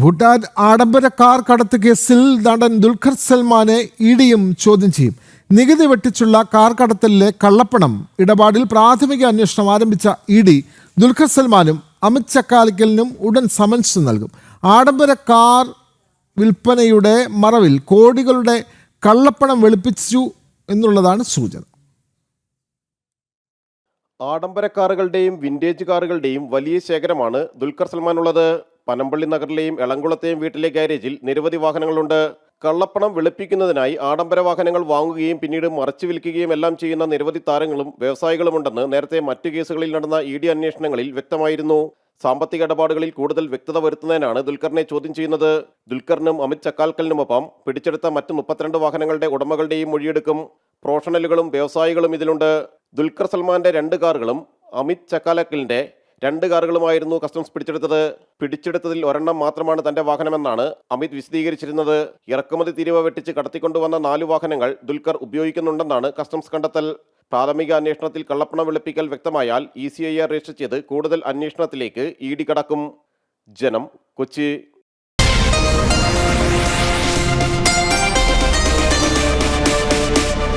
ഭൂട്ടാൻ ആഡംബര കാർ കടത്ത് കേസിൽ നടൻ ദുൽഖർ സൽമാനെ ഇഡിയും ചോദ്യം ചെയ്യും. നികുതി വെട്ടിച്ചുള്ള കാർ കടത്തലിലെ കള്ളപ്പണം ഇടപാടിൽ പ്രാഥമിക അന്വേഷണം ആരംഭിച്ച ഇ ഡി ദുൽഖർ സൽമാനും അമിത് ചക്കാലിക്കലിനും ഉടൻ സമൻസ് നൽകും. ആഡംബര കാർ വിൽപ്പനയുടെ മറവിൽ കോടികളുടെ കള്ളപ്പണം വെളുപ്പിച്ചു എന്നുള്ളതാണ് സൂചന. ആഡംബര കാറുകളുടെയും വിന്റേജ് കാറുകളുടെയും വലിയ ശേഖരമാണ് ദുൽഖർ സൽമാനുള്ളത്. പനമ്പള്ളി നഗറിലെയും എളംകുളത്തെയും വീട്ടിലെ ഗാരേജിൽ നിരവധി വാഹനങ്ങളുണ്ട്. കള്ളപ്പണം വെളുപ്പിക്കുന്നതിനായി ആഡംബര വാഹനങ്ങൾ വാങ്ങുകയും പിന്നീട് മറച്ചു വിൽക്കുകയും എല്ലാം ചെയ്യുന്ന നിരവധി താരങ്ങളും വ്യവസായികളുമുണ്ടെന്ന് നേരത്തെ മറ്റു കേസുകളിൽ നടന്ന ഇ ഡി അന്വേഷണങ്ങളിൽ വ്യക്തമായിരുന്നു. സാമ്പത്തിക ഇടപാടുകളിൽ കൂടുതൽ വ്യക്തത വരുത്തുന്നതിനാണ് ദുൽഖറിനെ ചോദ്യം ചെയ്യുന്നത്. ദുൽഖറിനും അമിത് ചക്കാൽക്കലിനുമൊപ്പം പിടിച്ചെടുത്ത മറ്റ് മുപ്പത്തിരണ്ട് വാഹനങ്ങളുടെ ഉടമകളുടെയും മൊഴിയെടുക്കും. പ്രൊഫഷണലുകളും വ്യവസായികളും ഇതിലുണ്ട്. ദുൽഖർ സൽമാന്റെ രണ്ട് കാറുകളും അമിത് ചക്കാലക്കലിന്റെ രണ്ട് കാറുകളുമായിരുന്നു കസ്റ്റംസ് പിടിച്ചെടുത്തത്. പിടിച്ചെടുത്തതിൽ ഒരെണ്ണം മാത്രമാണ് തന്റെ വാഹനമെന്നാണ് അമിത് വിശദീകരിച്ചിരുന്നത്. ഇറക്കുമതി തീരുവ വെട്ടിച്ച് കടത്തിക്കൊണ്ടുവന്ന നാലു വാഹനങ്ങൾ ദുൽഖർ ഉപയോഗിക്കുന്നുണ്ടെന്നാണ് കസ്റ്റംസ് കണ്ടെത്തൽ. പ്രാഥമിക അന്വേഷണത്തിൽ കള്ളപ്പണം വെളുപ്പിക്കൽ വ്യക്തമായാൽ E C I R register ചെയ്ത് കൂടുതൽ അന്വേഷണത്തിലേക്ക് ഇ ഡി കടക്കും ജനം കൊച്ചി.